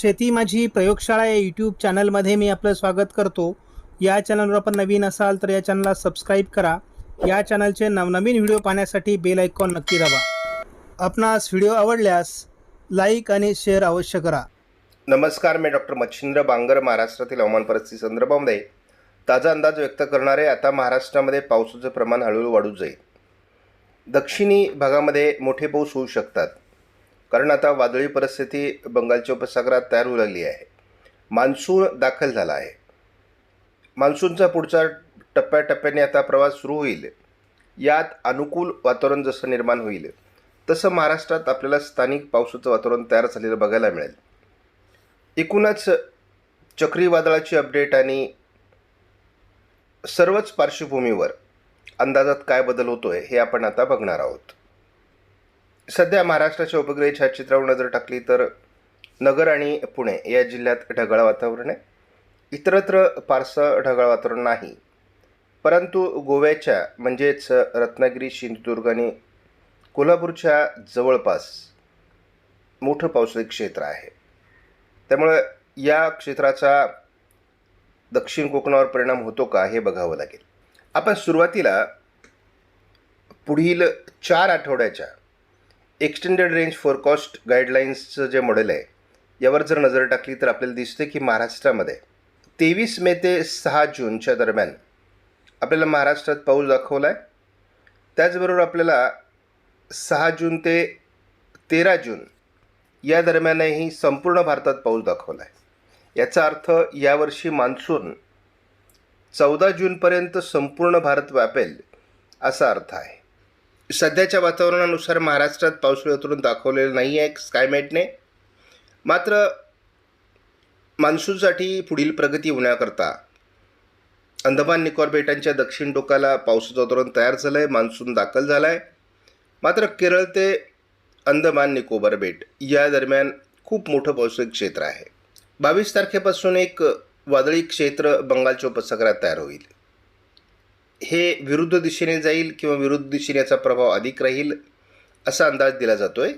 शेती माझी प्रयोगशाळा या यूट्यूब चॅनलमध्ये मी आपलं स्वागत करतो. या चॅनलवर आपण नवीन असाल तर या चॅनलला सबस्क्राईब करा. या चॅनलचे नवनवीन व्हिडिओ पाहण्यासाठी बेल आयकॉन नक्की दाबा. आपणास व्हिडिओ आवडल्यास लाईक आणि शेअर अवश्य करा. नमस्कार मी डॉक्टर मच्छिंद्र बांगर महाराष्ट्रातील हवामान परिस्थिती संदर्भामध्ये. ताजा अंदाज व्यक्त करणारे आता महाराष्ट्रामध्ये पावसाचं प्रमाण हळूहळू वाढू जाईल. दक्षिणी भागामध्ये मोठे पाऊस होऊ शकतात. कारण आता वादळी परिस्थिती बंगालच्या उपसागरात तयार होऊ लागली आहे. मान्सून दाखल झाला आहे. मान्सूनचा पुढचा टप्प्याटप्प्याने आता प्रवास सुरू होईल. यात अनुकूल वातावरण जसं निर्माण होईल तसं महाराष्ट्रात आपल्याला स्थानिक पावसाचं वातावरण तयार झालेलं बघायला मिळेल. एकूणच चक्रीवादळाची अपडेट आणि सर्वच पार्श्वभूमीवर अंदाजात काय बदल होतो आहे हे आपण आता बघणार आहोत. सध्या महाराष्ट्राच्या उपग्रही छायाचित्रावर नजर टाकली तर नगर आणि पुणे या जिल्ह्यात ढगाळ वातावरण आहे. इतरत्र फारसं ढगाळ वातावरण नाही. परंतु गोव्याच्या म्हणजेच रत्नागिरी सिंधुदुर्ग आणि कोल्हापूरच्या जवळपास मोठं पावसाळी क्षेत्र आहे. त्यामुळं या क्षेत्राचा दक्षिण कोकणावर परिणाम होतो का हे बघावं लागेल. आपण सुरुवातीला पुढील चार आठवड्याच्या एक्सटेंडेड रेंज फोरकास्ट गाईडलाईन्सचं जे मॉडेल आहे यावर जर नजर टाकली तर आपल्याला दिसते की महाराष्ट्रामध्ये तेवीस मे ते सहा जूनच्या दरम्यान आपल्याला महाराष्ट्रात पाऊस दाखवला आहे त्याचबरोबर आपल्याला सहा जून ते तेरा जून या दरम्यानही संपूर्ण भारतात पाऊस दाखवला आहे याचा अर्थ यावर्षी मान्सून चौदा जूनपर्यंत संपूर्ण भारत व्यापेल असा अर्थ आहे. सध्याच्या वातावरणानुसार महाराष्ट्रात पाऊस वातावरण दाखवलेलं नाही आहे स्कायमेटने मात्र मान्सूनसाठी पुढील प्रगती होण्याकरता अंदमान निकोबार बेटांच्या दक्षिण टोकाला पावसाचं वातावरण तयार झालं आहे मान्सून दाखल झाला आहे मात्र केरळ ते अंदमान निकोबार बेट या दरम्यान खूप मोठं पावसाळी क्षेत्र आहे. बावीस तारखेपासून एक वादळी क्षेत्र बंगालच्या उपसागरात तयार होईल. हे विरुद्ध दिशेने जाईल किंवा विरुद्ध दिशेने याचा प्रभाव अधिक राहील असा अंदाज दिला जातो आहे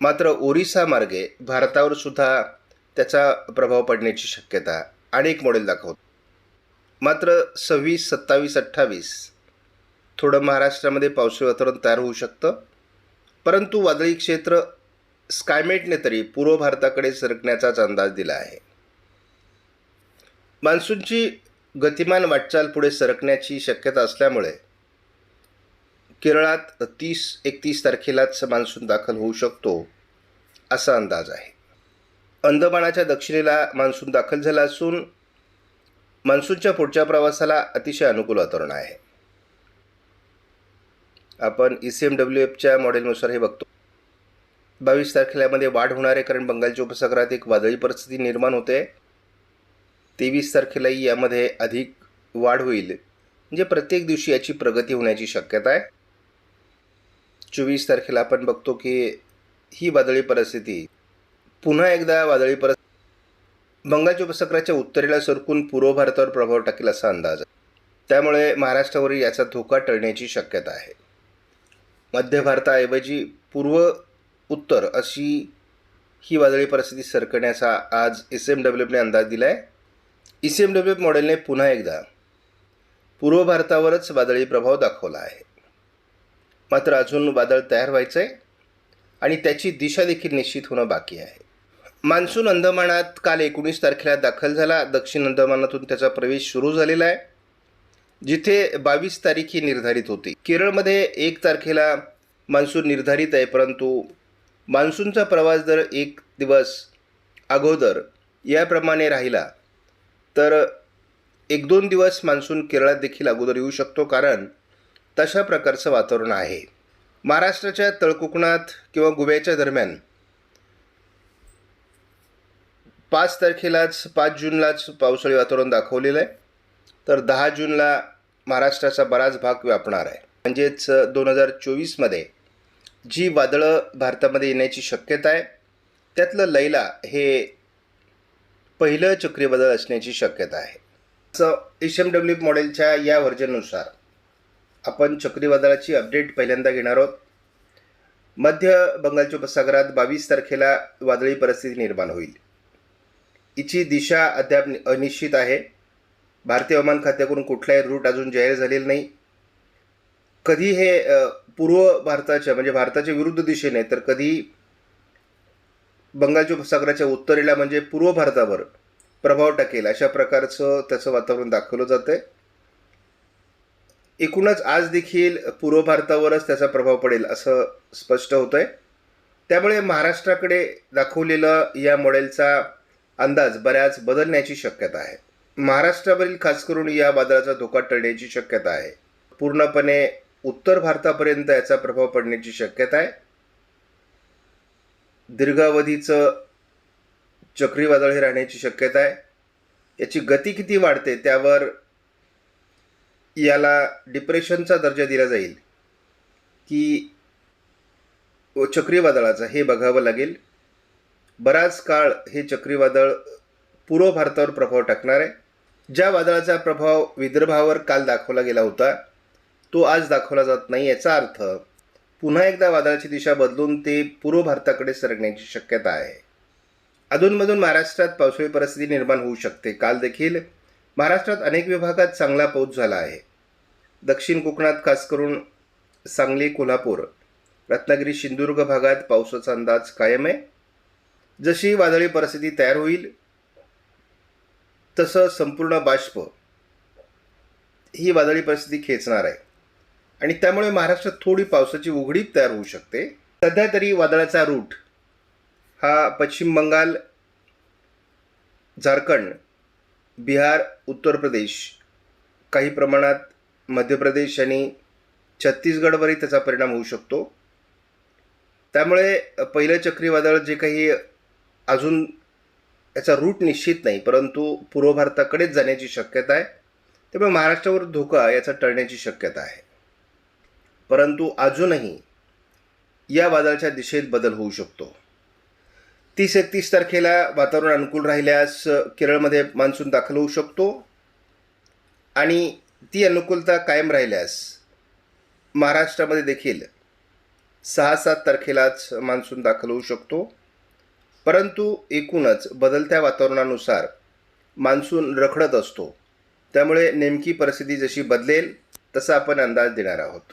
मात्र ओरिसा मार्गे भारतावर सुद्धा त्याचा प्रभाव पडण्याची शक्यता अनेक मॉडेल दाखवत. मात्र सव्वीस सत्तावीस अठ्ठावीस थोडं महाराष्ट्रामध्ये पावसाळी वातावरण तयार होऊ शकतं. परंतु वादळी क्षेत्र स्कायमेटने तरी पूर्व भारताकडे सरकण्याचाच अंदाज दिला आहे. मान्सूनची गतिमान वाटचाल पुढे सरकण्याची शक्यता असल्यामुळे केरळात तीस एकतीस तारखेलाच मान्सून दाखल होऊ शकतो असा अंदाज आहे. अंदमानाच्या दक्षिणेला मान्सून दाखल झाला असून मान्सूनच्या पुढच्या प्रवासाला अतिशय अनुकूल वातावरण आहे. आपण ई सी एम डब्ल्यू एफच्या मॉडेलनुसार हे बघतो. बावीस तारखेला यामध्ये वाढ होणार आहे कारण बंगालच्या उपसागरात एक वादळी परिस्थिती निर्माण होते. तेवीस तारखेलाही यामध्ये अधिक वाढ होईल. म्हणजे प्रत्येक दिवशी याची प्रगती होण्याची शक्यता आहे. चोवीस तारखेला आपण बघतो की ही वादळी परिस्थिती पुन्हा एकदा वादळी परिस्थिती बंगालच्या उपसागराच्या उत्तरेला सरकून पूर्व भारतावर प्रभाव टाकेल असा अंदाज आहे. त्यामुळे महाराष्ट्रावरील याचा धोका टळण्याची शक्यता आहे. मध्य भारताऐवजी पूर्व उत्तर अशी ही वादळी परिस्थिती सरकण्याचा आज एस एम डब्ल्यूने अंदाज दिला आहे ई सी एम डब्ल्यू मॉडेलने पुन्हा एकदा पूर्व भारतावरच वादळी प्रभाव दाखवला आहे. मात्र अजून वादळ तयार व्हायचं आहे आणि त्याची दिशा देखील निश्चित होणं बाकी आहे. मान्सून अंदमानात काल एकोणीस तारखेला दाखल झाला. दक्षिण अंदमानातून त्याचा प्रवेश सुरू झालेला आहे जिथे बावीस तारीख ही निर्धारित होती. केरळमध्ये एक तारखेला मान्सून निर्धारित आहे परंतु मान्सूनचा प्रवास जर एक दिवस अगोदर याप्रमाणे राहिला. तर एक दोन दिवस मान्सून केरळात देखील अगोदर येऊ शकतो कारण तशा प्रकारचं वातावरण आहे. महाराष्ट्राच्या तळकोकणात किंवा गोव्याच्या दरम्यान पाच तारखेलाच पाच जूनलाच पावसाळी वातावरण दाखवलेलं आहे. तर दहा जूनला महाराष्ट्राचा बराच भाग व्यापणार आहे. म्हणजेच दोन हजार चोवीसमध्ये जी वादळं भारतामध्ये येण्याची शक्यता आहे त्यातलं लैला हे पहिलं चक्रीवादळ असण्याची शक्यता आहे. असं एच एम डब्ल्यू मॉडेलच्या या व्हर्जननुसार आपण चक्रीवादळाची अपडेट पहिल्यांदा घेणार आहोत. मध्य बंगालच्या उपसागरात बावीस तारखेला वादळी परिस्थिती निर्माण होईल. हिची दिशा अद्याप अनिश्चित आहे. भारतीय हवामान खात्याकडून कुठलाही रूट अजून जाहीर झालेला नाही. कधी हे पूर्व भारताच्या म्हणजे भारताच्या विरुद्ध दिशेने तर कधी बंगालच्या उपसागराच्या उत्तरेला म्हणजे पूर्व भारतावर प्रभाव टाकेल अशा प्रकारचं त्याचं वातावरण दाखवलं जातं आहे एकूणच आज देखील पूर्व भारतावरच त्याचा प्रभाव पडेल असं स्पष्ट होतं आहे त्यामुळे महाराष्ट्राकडे दाखवलेलं या मॉडेलचा अंदाज बऱ्याच बदलण्याची शक्यता आहे. महाराष्ट्रावरील खास करून या वादळाचा धोका टळण्याची शक्यता आहे. पूर्णपणे उत्तर भारतापर्यंत याचा प्रभाव पडण्याची शक्यता आहे. दीर्घावधीचं चक्रीवादळ हे राहण्याची शक्यता आहे. याची गती किती वाढते त्यावर याला डिप्रेशनचा दर्जा दिला जाईल. की चक्रीवादळाचा हे बघावं लागेल. बराच काळ हे चक्रीवादळ पूर्व भारतावर प्रभाव टाकणार आहे. ज्या वादळाचा प्रभाव विदर्भावर काल दाखवला गेला होता तो आज दाखवला जात नाही याचा अर्थ पुन्हा एकदा वादळाची दिशा बदलून ते पूर्व भारताकडे सरकण्याची शक्यता आहे. अधूनमधून महाराष्ट्रात पावसाळी परिस्थिती निर्माण होऊ शकते. काल देखील महाराष्ट्रात अनेक विभागात चांगला पाऊस झाला आहे. दक्षिण कोकणात खास करून सांगली कोल्हापूर रत्नागिरी सिंधुदुर्ग भागात पावसाचा अंदाज कायम आहे. जशी वादळी परिस्थिती तयार होईल तसं संपूर्ण बाष्प ही वादळी परिस्थिती खेचणार आहे. आणि त्यामुळे महाराष्ट्रात थोडी पावसाची उघडीप तयार होऊ शकते. सध्या तरी वादळाचा रूट हा पश्चिम बंगाल झारखंड बिहार उत्तर प्रदेश काही प्रमाणात मध्य प्रदेश आणि छत्तीसगडवरही त्याचा परिणाम होऊ शकतो. त्यामुळे पहिलं चक्रीवादळ जे काही अजून याचा रूट निश्चित नाही परंतु पूर्व भारताकडेच जाण्याची शक्यता आहे. त्यामुळे महाराष्ट्रावर धोका याचा टळण्याची शक्यता आहे. परंतु अजूनही या वादळाच्या दिशेत बदल होऊ शकतो. तीस एकतीस तारखेला वातावरण अनुकूल राहिल्यास केरळमध्ये मान्सून दाखल होऊ शकतो. आणि ती अनुकूलता कायम राहिल्यास महाराष्ट्रामध्ये देखील सहा सात तारखेलाच मान्सून दाखल होऊ शकतो. परंतु एकूणच बदलत्या वातावरणानुसार मान्सून रखडत असतो. त्यामुळे नेमकी परिस्थिती जशी बदलेल तसा आपण अंदाज देणार आहोत.